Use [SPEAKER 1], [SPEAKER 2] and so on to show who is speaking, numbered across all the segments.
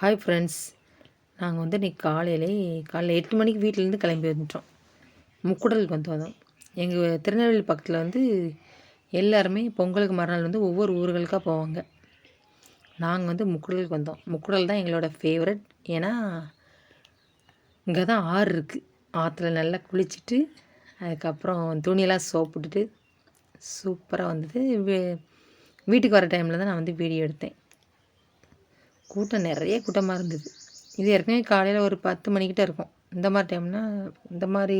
[SPEAKER 1] Hi friends நாங்கள் வந்து இன்றைக்கி காலையிலே காலையில் எட்டு மணிக்கு வீட்டிலேருந்து கிளம்பி வந்துட்டோம். முக்குடலுக்கு வந்து வந்தோம் எங்கள் திருநெல்வேலி பக்கத்தில் வந்து எல்லாருமே பொங்கலுக்கு மறுநாள் வந்து ஒவ்வொரு ஊர்களுக்காக போவாங்க. நாங்கள் வந்து முக்குடலுக்கு வந்தோம். முக்குடல் தான் எங்களோட ஃபேவரட் ஏன்னா இங்கே தான் ஆறு இருக்குது ஆற்றுல நல்லா குளிச்சுட்டு அதுக்கப்புறம் துணியெல்லாம் சோப்பிட்டுட்டு சூப்பராக வந்தது. வீ- வீட்டுக்கு வர டைமில் தான் நான் வந்து வீடியோ எடுத்தேன். கூட்டம் நிறைய கூட்டமாக இருந்தது. இது ஏற்கனவே காலையில் ஒரு பத்து மணிக்கிட்ட இருக்கும். இந்த மாதிரி டைம்னா இந்த மாதிரி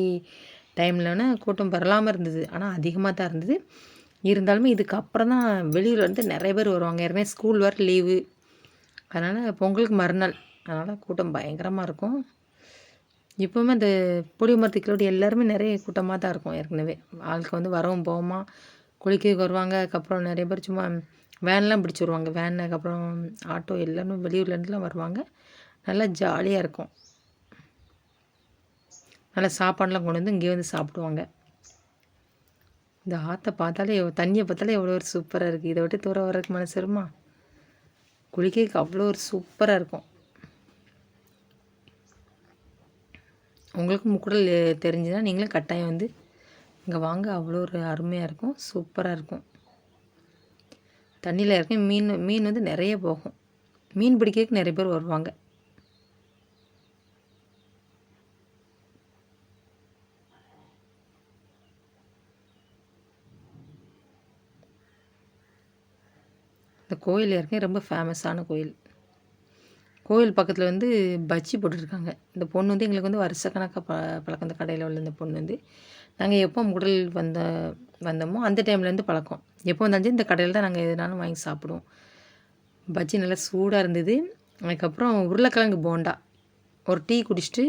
[SPEAKER 1] டைம்லனா கூட்டம் வரலாமல் இருந்தது. ஆனால் அதிகமாக தான் இருந்தது. இருந்தாலுமே இதுக்கப்புறம் தான் வெளியூர்லேருந்து நிறைய பேர் வருவாங்க. ஏற்கனவே ஸ்கூல் வர லீவு அதனால் பொங்கலுக்கு மறுநாள். அதனால் கூட்டம் பயங்கரமாக இருக்கும். இப்போவுமே அந்த புளிய மரத்துக்களோட எல்லாருமே நிறைய கூட்டமாக தான் இருக்கும். ஏற்கனவே ஆளுக்கு வந்து வரவும் போவோமா? குளிக்க வருவாங்க. அதுக்கப்புறம் நிறைய பேர் சும்மா வேன்லாம் பிடிச்சி வருவாங்க. வேன் அதுக்கப்புறம் ஆட்டோ எல்லாமே வெளியூர்லேருந்துலாம் வருவாங்க. நல்லா ஜாலியாக இருக்கும். நல்லா சாப்பாடுலாம் கொண்டு வந்து இங்கே வந்து சாப்பிடுவாங்க. இந்த ஆற்றை பார்த்தாலே தண்ணியை பார்த்தாலே எவ்வளோ ஒரு சூப்பராக இருக்குது இதை விட்டு தூரம் வர்றதுக்கு மனசு வருமா? குளிக்கிறதுக்கு அவ்வளோ ஒரு சூப்பராக இருக்கும். உங்களுக்கும் முக்கூடல் தெரிஞ்சுன்னா நீங்களும் கட்டாயம் வந்து இங்கே வாங்க அவ்வளோ ஒரு அருமையாக இருக்கும் சூப்பராக இருக்கும். தண்ணியில் இருக்க மீன் மீன் வந்து நிறைய போகும். மீன் பிடிக்கிறதுக்கு நிறைய பேர் வருவாங்க. இந்த கோயில் ஏற்கனவே ரொம்ப ஃபேமஸான கோயில். கோயில் பக்கத்தில் வந்து பஜ்ஜி போட்டுருக்காங்க இந்த பொண்ணு வந்து எங்களுக்கு வந்து வருஷக்கணக்காக ப பழக்கம். இந்த கடையில் உள்ள இந்த பொண்ணு வந்து. நாங்கள் எப்போ முதல் வந்த வந்தோமோ அந்த டைம்லேருந்து பழக்கம். எப்போ வந்தாலும் இந்த கடையில் தான் நாங்கள் எதுனாலும் வாங்கி சாப்பிடுவோம். பஜ்ஜி நல்லா சூடாக இருந்தது. அதுக்கப்புறம் உருளைக்கிழங்கு போண்டா. ஒரு டீ குடிச்சிட்டு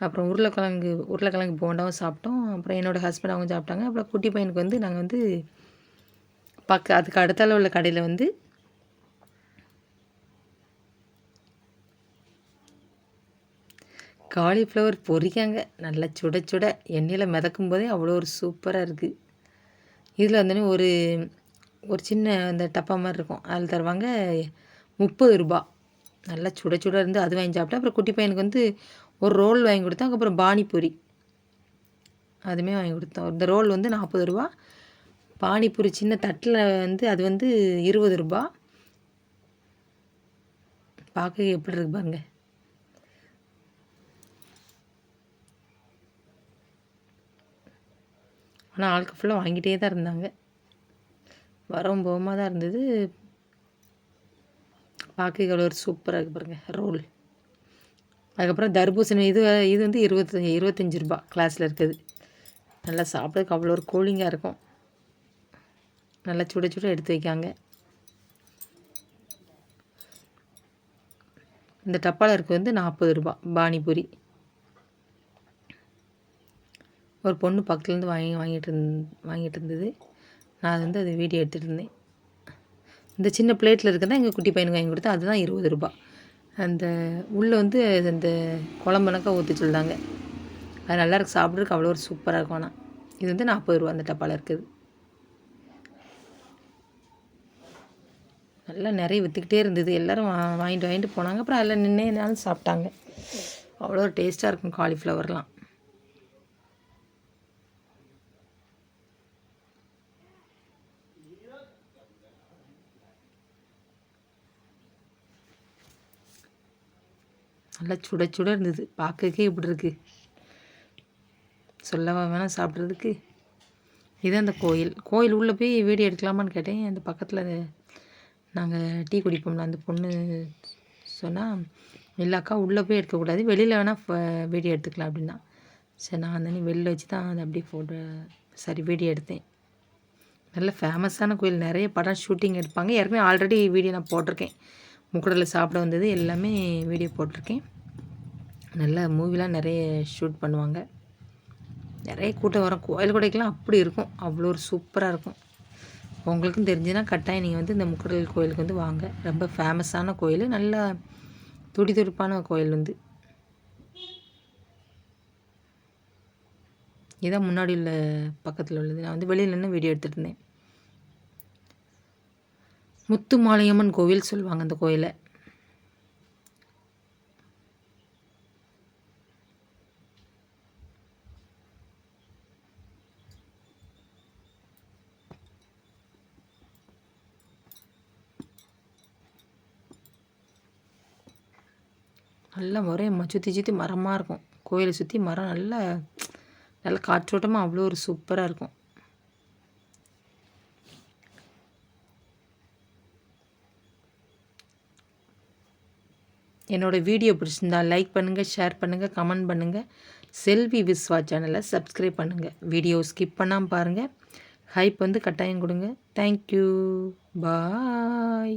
[SPEAKER 1] அப்புறம் உருளைக்கிழங்கு உருளைக்கிழங்கு போண்டாவும் சாப்பிட்டோம். அப்புறம் என்னோடய ஹஸ்பண்ட் அவங்க சாப்பிட்டாங்க. அப்புறம் குட்டி பையனுக்கு வந்து நாங்கள் வந்து பக்க அதுக்கு அடுத்தால உள்ள கடையில் வந்து காலிஃப்ளவர் பொரிக்காங்க. நல்லா சுட சுட. எண்ணெயில் மிதக்கும் போதே அவ்வளோ ஒரு சூப்பராக இருக்குது இதில் வந்து ஒரு ஒரு சின்ன அந்த டப்பா மாதிரி இருக்கும். அதில் தருவாங்க முப்பது ரூபா. நல்லா சுட சுட இருந்து அது வாங்கி சாப்பிட்டா அப்புறம் குட்டி பையனுக்கு வந்து ஒரு ரோல் வாங்கி கொடுத்தேன் அதுக்கப்புறம் பானிபூரி. அதுவுமே வாங்கி கொடுத்தோம். இந்த ரோல் வந்து நாற்பது ரூபா. பானிபூரி சின்ன தட்டில் வந்து அது வந்து இருபது ரூபா. பார்க்க எப்படி இருக்கு பாருங்கள் ஆனால் ஆளுக்கு ஃபுல்லாக வாங்கிட்டே தான் இருந்தாங்க. வரவும் போகமாக தான் இருந்தது. பார்க்க இவ்வளோ ஒரு சூப்பராக இருக்குது பாருங்க ரோல் அதுக்கப்புறம் தர்பூசணி இது இது வந்து இருபத்தஞ்சி இருபத்தஞ்சி ரூபா கிளாஸில் இருக்குது. நல்லா சாப்பிட்றதுக்கு அவ்வளோ ஒரு கூலிங்காக இருக்கும். நல்லா சுட சுட எடுத்து வைக்காங்க. இந்த டப்பாவில் இருக்க வந்து நாற்பது ரூபா பானிபூரி. ஒரு பொண்ணு பக்கத்துலேருந்து வாங்கி வாங்கிட்டு இருந் வாங்கிட்டு இருந்தது. நான் வந்து அது வீடியோ எடுத்துகிட்டு இருந்தேன். இந்த சின்ன பிளேட்டில் இருக்கிறதா எங்கள் குட்டி பையனுக்கு வாங்கி கொடுத்தா அதுதான் இருபது ரூபா. அந்த உள்ளே வந்து அந்த குழம்புனாக்கா ஊற்றி சொல்லுதாங்க அது நல்லாயிருக்கு சாப்பிட்றதுக்கு அவ்வளோ ஒரு சூப்பராக இருக்கும் ஆனால் இது வந்து நாற்பது ரூபா அந்த டப்பாவில் இருக்குது. நல்லா நிறைய விற்றுக்கிட்டே இருந்தது. எல்லோரும் வாங்கிட்டு வாங்கிட்டு போனாங்க. அப்புறம் அதில் நின்று என்னாலும் சாப்பிட்டாங்க. அவ்வளோ ஒரு டேஸ்ட்டாக இருக்கும் காலிஃப்ளவர்லாம் நல்லா சுட சுட இருந்தது. பார்க்கறதுக்கே இப்படி இருக்குது சொல்லவா வேணாம் சாப்பிட்றதுக்கு. இதான் அந்த கோயில். கோயில் உள்ளே போய் வீடியோ எடுக்கலாமான்னு கேட்டேன். அந்த பக்கத்தில் நாங்கள் டீ குடிப்போம்ல அந்த பொண்ணு சொன்னால் இல்லைக்கா உள்ளே போய் எடுக்கக்கூடாது. வெளியில் வேணால் வீடியோ எடுத்துக்கலாம் அப்படின்னா. சரி நான் அந்த வெளில வச்சு தான் அதை அப்படியே ஃபோட்டோ சரி வீடியோ எடுத்தேன். நல்ல ஃபேமஸான கோயில். நிறைய படம் ஷூட்டிங் எடுப்பாங்க. யாருமே ஆல்ரெடி வீடியோ நான் போட்டிருக்கேன். முக்குடலில் சாப்பிட வந்தது எல்லாமே வீடியோ போட்டிருக்கேன். நல்ல மூவிலாம் நிறைய ஷூட் பண்ணுவாங்க. நிறைய கூட்டம் வரும். கோயில் கொடைக்கெலாம் அப்படி இருக்கும். அவ்வளோ ஒரு சூப்பராக இருக்கும். உங்களுக்கும் தெரிஞ்சுன்னா கட்டாயம் நீங்கள் வந்து இந்த முக்குடல் கோயிலுக்கு வந்து வாங்க. ரொம்ப ஃபேமஸான கோயில். நல்லா துடி துடிப்பான கோயில் வந்து. இதான் முன்னாடி உள்ள பக்கத்தில் உள்ளது. நான் வந்து வெளியில் நின்று வீடியோ எடுத்துகிட்டு இருந்தேன். முத்துமாலையம்மன் கோவில் சொல்லுவாங்க அந்த கோயிலை. நல்லா ஒரே சுற்றி சுற்றி மரமாக இருக்கும். கோயிலை சுற்றி மரம் நல்லா நல்லா காற்றோட்டமாக அவ்வளோ ஒரு சூப்பராக இருக்கும். என்னோடய வீடியோ பிடிச்சிருந்தா லைக் பண்ணுங்கள் ஷேர் பண்ணுங்கள் கமெண்ட் பண்ணுங்கள் செல்வி விஸ்வா சேனலை சப்ஸ்கிரைப் பண்ணுங்கள் வீடியோ ஸ்கிப் பண்ணாமல் பாருங்கள் ஹைப் வந்து கட்டாயம் கொடுங்க. Thank you bye